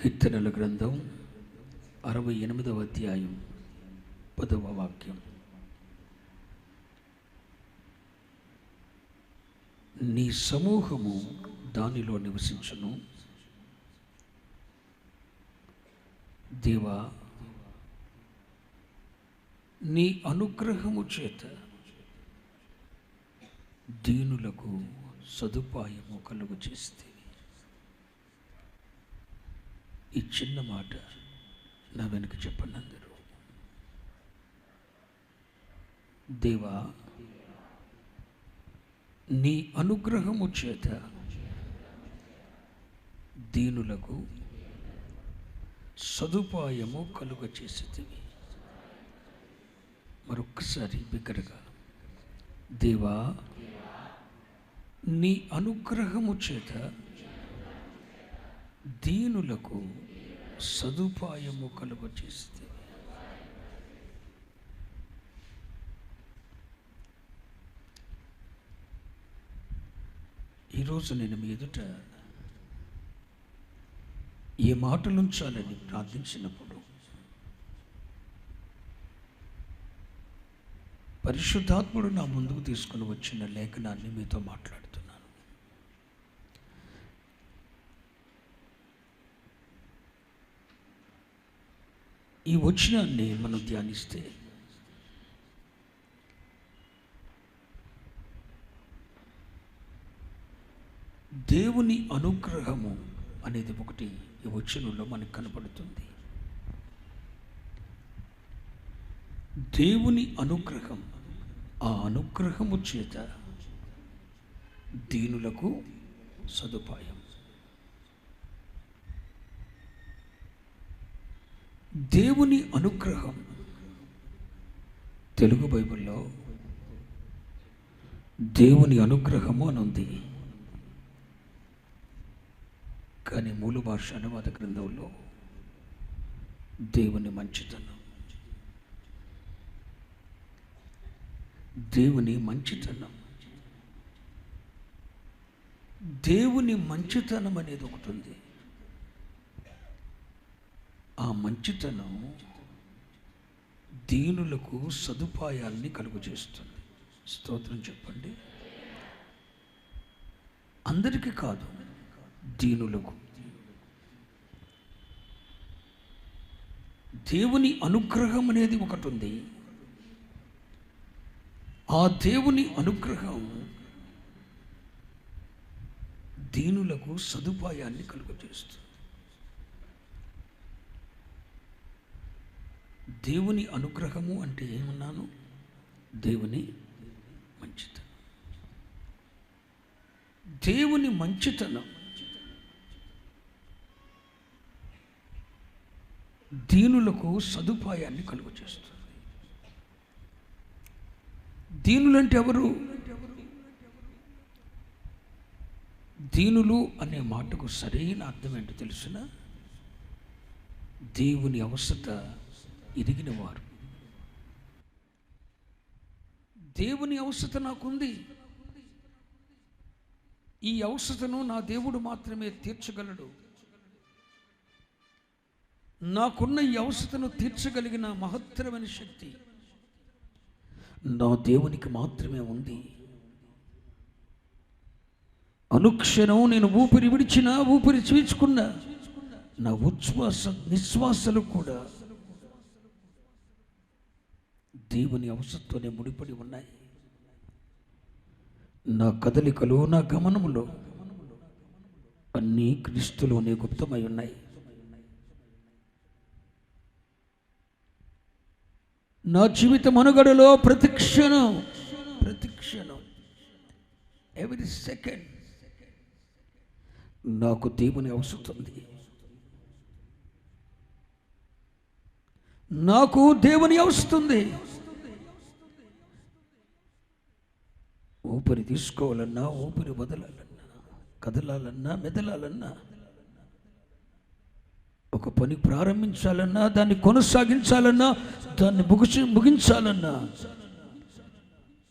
కీర్తనల గ్రంథం అరవై ఎనిమిదవ అధ్యాయం పదవ వాక్యం. నీ సమూహము దానిలో నివసించును. దేవా నీ అనుగ్రహము చేత దీనులకు సదుపాయము కలుగు చేస్తే ఈ చిన్న మాట నా వెనుక చెప్పండి అందరూ. దేవా నీ అనుగ్రహము చేత దీనులకు సదుపాయము కలుగ చేసేది మరొక్కసారి బిగ్గరగా దేవా నీ అనుగ్రహము చేత దీనులకు సదుపాయము కలుగు చేస్తే ఈరోజు నేను మీ ఎదుట ఏ మాటలుంచాలని ప్రార్థించినప్పుడు పరిశుద్ధాత్ముడు నా ముందుకు తీసుకుని వచ్చిన లేఖనాన్ని మీతో మాట్లాడుతాను. ఈ వచనాన్ని మనం ధ్యానిస్తే దేవుని అనుగ్రహము అనేది ఒకటి ఈ వచనంలో మనకు కనపడుతుంది దేవుని అనుగ్రహం ఆ అనుగ్రహము చేత దీనులకు సదుపాయం. దేవుని అనుగ్రహం. తెలుగు బైబిల్లో దేవుని అనుగ్రహము అని ఉంది. కానీ మూల భాష అనువాద గ్రంథంలో దేవుని మంచితనం. దేవుని మంచితనం. దేవుని మంచితనం అనేది ఒకటి ఉంది. ఆ మంచితనం దీనులకు సదుపాయాల్ని కలుగు చేస్తుంది స్తోత్రం చెప్పండి. అందరికీ కాదు దీనులకు. దేవుని అనుగ్రహం అనేది ఒకటి ఉంది ఆ దేవుని అనుగ్రహం దీనులకు సదుపాయాన్ని కలుగజేస్తుంది. దేవుని అనుగ్రహము అంటే ఏమన్నాను? దేవుని మంచితనం దేవుని మంచితనం. దీనులకు సదుపాయాన్ని కలుగు చేస్తుంది దీనులంటే ఎవరు? దీనులు అనే మాటకు సరైన అర్థం ఏంటో తెలిసిన? దేవుని అవసరత ఎదిగినవారు దేవుని అవసరత నాకుంది. ఈ అవసరతను నా దేవుడు మాత్రమే తీర్చగలడు. నాకున్న ఈ అవసరతను తీర్చగలిగిన మహత్తరమైన శక్తి నా దేవునికి మాత్రమే ఉంది. అనుక్షణం నేను ఊపిరి విడిచినా ఊపిరి చీల్చుకున్న నా ఉచ్ఛ్వాస నిశ్వాసలు కూడా దేవుని అవసరంతోనే ముడిపడి ఉన్నాయి. నా కదలికలు నా గమనములో అన్నీ క్రీస్తులోనే గుప్తమై ఉన్నాయి. నా జీవిత మనుగడలో ప్రతిక్షణం ప్రతిక్షణం ఎవ్రీ సెకండ్ నాకు దేవుని అవసరం ఉంది. నాకు దేవుని వస్తుంది ఊపిరి తీసుకోవాలన్నా ఊపిరి వదలాలన్నా కదలాలన్నా మెదలాలన్నా ఒక పని ప్రారంభించాలన్నా దాన్ని కొనసాగించాలన్నా దాన్ని ముగిసి ముగించాలన్నా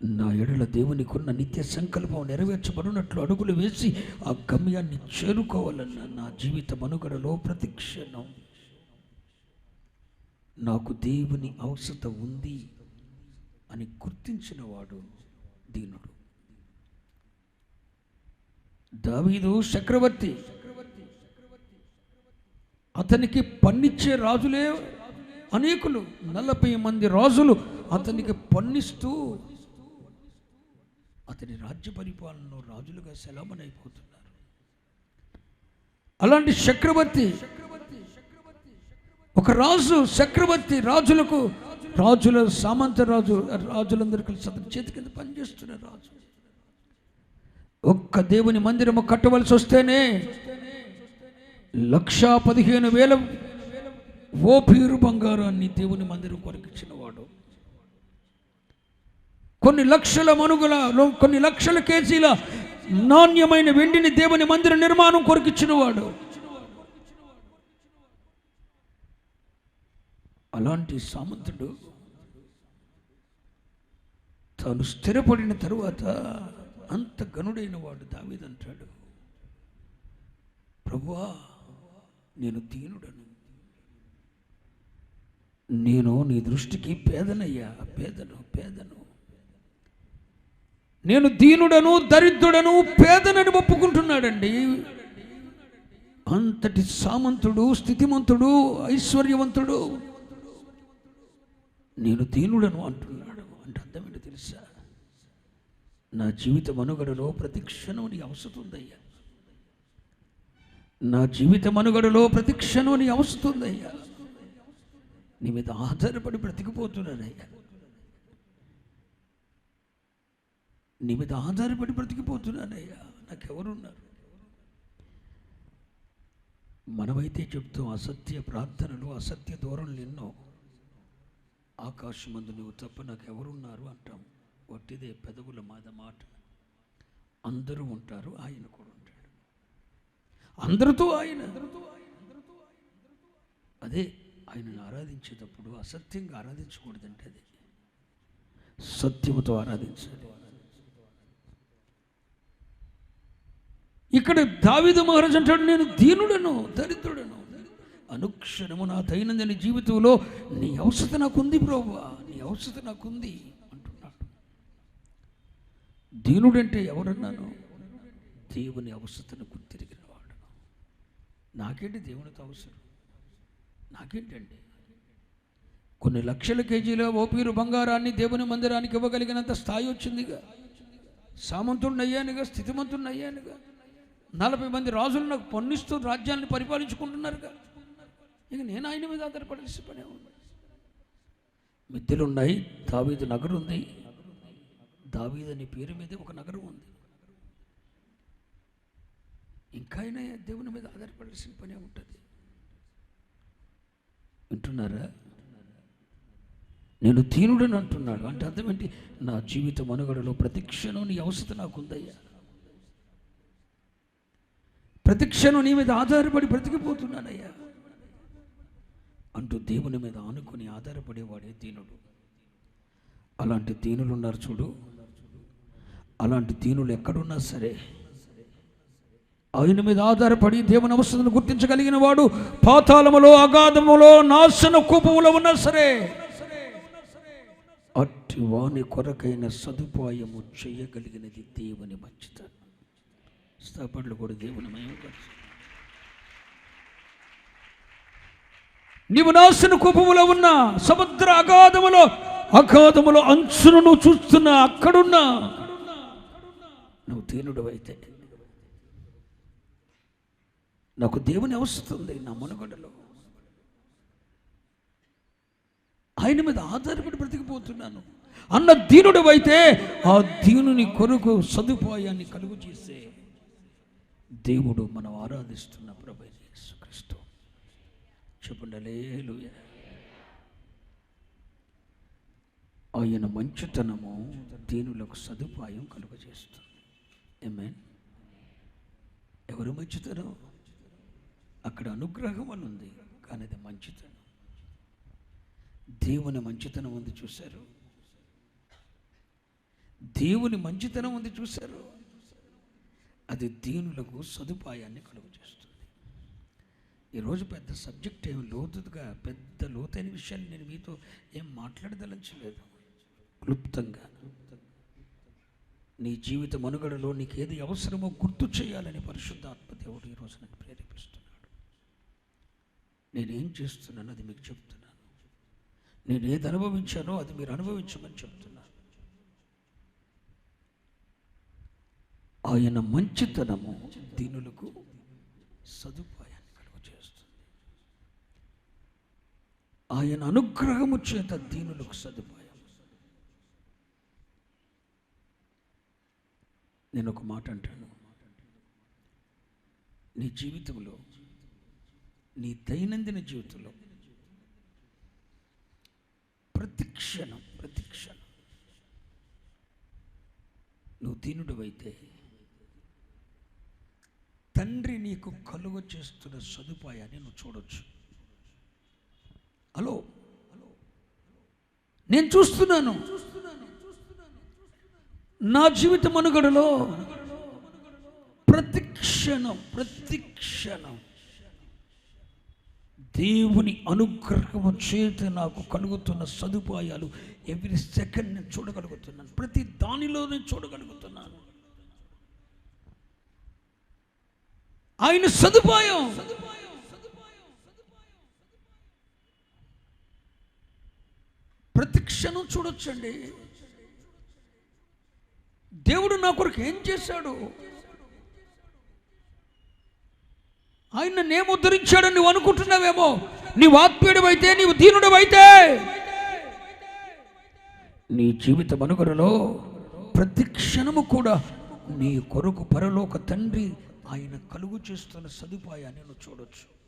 నా ఎడల దేవునికున్న నిత్య సంకల్పం నెరవేర్చబడినట్లు అడుగులు వేసి ఆ గమ్యాన్ని చేరుకోవాలన్న నా జీవిత మనుగడలో ప్రతిక్షణం నాకు దేవుని ఔషధ ఉంది అని గుర్తించినవాడు దీనుడు. దావీదు చక్రవర్తి. అతనికి పన్నిచ్చే రాజులే అనేకులు. నలభై మంది రాజులు అతనికి పన్నిస్తూ అతని రాజ్య పరిపాలనలో రాజులుగా సెలవునైపోతున్నారు అలాంటి చక్రవర్తి ఒక రాజు చక్రవర్తి రాజులకు రాజుల సామంత రాజు రాజులందరూ కలిసి అతని చేతి కింద పనిచేస్తున్న రాజు. ఒక్క దేవుని మందిరము కట్టవలసి వస్తేనే లక్షా పదిహేను వేల ఓపీరు బంగారాన్ని దేవుని మందిరం కొరకు ఇచ్చినవాడు. కొన్ని లక్షల మనుగుల కొన్ని లక్షల కేజీల నాణ్యమైన వెండిని దేవుని మందిర నిర్మాణం కొరికిచ్చినవాడు అలాంటి సామంతుడు తాను స్థిరపడిన తరువాత అంత గనుడైన వాడు దావేదంటాడు ప్రభువా నేను దీనుడను. నేను నీ దృష్టికి పేదనయ్యా పేదను పేదను. నేను దీనుడను దరిద్రుడను పేదనని ఒప్పుకుంటున్నాడండి. అంతటి సామంతుడు స్థితిమంతుడు ఐశ్వర్యవంతుడు. నేను దీనుడను అంటున్నాడు అంటే అర్థం ఏంటో తెలుసా? నా జీవిత మనుగడలో ప్రతిక్షణం నీ అవసరతుందయ్యా నా జీవిత మనుగడలో ప్రతిక్షణం నీ అవసరతుందయ్యా నీ మీద ఆధారపడి బ్రతికిపోతున్నానయ్యా. నీ మీద ఆధారపడి బ్రతికిపోతున్నానయ్యా. నాకెవరున్నారు? మనమైతే చెప్తూ అసత్య ప్రార్థనలు అసత్య ధోరణులు ఎన్నో. ఆకాశమందు నువ్వు తప్ప నాకు ఎవరున్నారు అంటాం వట్టిదే పెదవుల మాద మాట. అందరూ ఉంటారు ఆయన కూడా ఉంటాడు. అందరితో ఆయన. అదే ఆయనను ఆరాధించేటప్పుడు అసత్యంగా ఆరాధించకూడదంటే అది. సత్యముతో ఆరాధించాలి. ఇక్కడ దావిద మహారాజు అంటాడు నేను దీనుడను దరిద్రుడను. అనుక్షణము నా దైనందిన జీవితంలో నీ ఔషధ నాకుంది ప్రభా నీ ఔషధ నాకుంది అంటున్నాడు. దీనుడంటే ఎవరన్నాను దేవుని అవసరతను గుర్తిరిగిన వాడు నాకేంటి దేవునితో అవసరం? నాకేంటండి? కొన్ని లక్షల కేజీల ఓపీరు బంగారాన్ని దేవుని మందిరానికి ఇవ్వగలిగినంత స్థాయి వచ్చిందిగా. సామంతుడిని అయ్యానుగా స్థితిమంతుడిని అయ్యానుగా నలభై మంది రాజులు నాకు పన్నిస్తూ రాజ్యాన్ని పరిపాలించుకుంటున్నారుగా. ఇక నేను ఆయన మీద ఆధారపడాల్సిన పనే ఉంది మిద్దెలు ఉన్నాయి దావీదు నగరం ఉంది. దావీదు అనే పేరు మీద ఒక నగరం ఉంది. ఇంకా అయినా దేవుని మీద ఆధారపడాల్సిన పనే ఉంటుంది. వింటున్నారా? నేను దీనుడని అంటున్నాడు. అంటే అర్థం ఏంటి? నా జీవిత మనుగడలో ప్రతిక్షణం నీ అవసరం నాకుందయ్యా ప్రతి నీ మీద ఆధారపడి బ్రతికిపోతున్నానయ్యా. అంటూ దేవుని మీద ఆనుకుని ఆధారపడేవాడే దీనుడు. అలాంటి దీనులు ఉన్నారు చూడు. అలాంటి దీనులు ఎక్కడున్నా సరే ఆయన మీద ఆధారపడి దేవుని అవసరం గుర్తించగలిగిన వాడు పాతాళములో అగాధములో నాశన కూపములో ఉన్నా సరే అట్టి వాని కొరకైన సదుపాయము చేయగలిగినది దేవుని మంచితనం స్థాపనలు కూడా దేవుని మహిమపరచు నీవు నాశన కుపములో ఉన్న సముద్ర అగాధములో అగాధములో అంచును నువ్వు చూస్తున్నా అక్కడున్నా. నువ్వు దీనుడు అయితే. నాకు దేవుని వస్తుంది నా మనుగడలో. ఆయన మీద ఆధారపడి బ్రతికిపోతున్నాను. అన్న దీనుడు అయితే ఆ దీనుని కొరకు సదుపాయాన్ని కలుగు చేసే దేవుడు మనం ఆరాధిస్తున్న ప్రభు యేసుక్రీస్తు. చెప్పండి ఆయన మంచితనము దీనులకు సదుపాయం కలుగజేస్తుంది. ఏమేన్ ఎవరు మంచితనం? అక్కడ అనుగ్రహం అని ఉంది కానీ అది మంచితనం. దేవుని మంచితనం ఉంది చూశారు? దేవుని మంచితనం ఉంది చూశారు? అది దీనులకు సదుపాయాన్ని కలుగజేస్తుంది. ఈరోజు పెద్ద సబ్జెక్ట్ ఏం లోతుగా పెద్ద లోతైన విషయాలు నేను మీతో ఏం మాట్లాడదలంచలేదు. క్లుప్తంగా నీ జీవిత మనుగడలో నీకు ఏది అవసరమో గుర్తు చేయాలని పరిశుద్ధాత్మ దేవుడు ఈరోజు నాకు ప్రేరేపిస్తున్నాడు. నేనేం చేస్తున్నాను అది మీకు చెప్తున్నాను. నేను ఏది అనుభవించానో అది మీరు అనుభవించమని చెప్తున్నాను. ఆయన మంచితనము దీనులకు సదుపాయం కలుగు చేస్తుంది ఆయన అనుగ్రహము చేత దీనులకు సదుపాయం. నేను ఒక మాట అంటాను. నీ జీవితంలో నీ దైనందిన జీవితంలో ప్రతిక్షణం ప్రతిక్షణం నువ్వు దీనుడివైతే తండ్రి నీకు కలుగ చేస్తున్న సదుపాయాన్ని నువ్వు చూడొచ్చు. హలో. హలో నేను చూస్తున్నాను. నా జీవిత మనుగడలో ప్రతి క్షణం ప్రతి క్షణం దేవుని అనుగ్రహము చేత నాకు కలుగుతున్న సదుపాయాలు ఎవ్రీ సెకండ్ నేను చూడగలుగుతున్నాను. ప్రతి దానిలో నేను చూడగలుగుతున్నాను. ఆయన సదుపాయం సదుపాయం క్షణం చూడొచ్చండి. దేవుడు నా కొరకు ఏం చేశాడు? ఆయన నేను ఉద్ధరించాడని నువ్వు అనుకుంటున్నావేమో? నీవు అయితే నీవు దీనుడవైతే. నీ జీవిత మనుగడలో ప్రతి క్షణము కూడా నీ కొరకు పరలోక తండ్రి ఆయన కలుగు చేస్తున్న సదుపాయాన్ని నువ్వు చూడొచ్చు.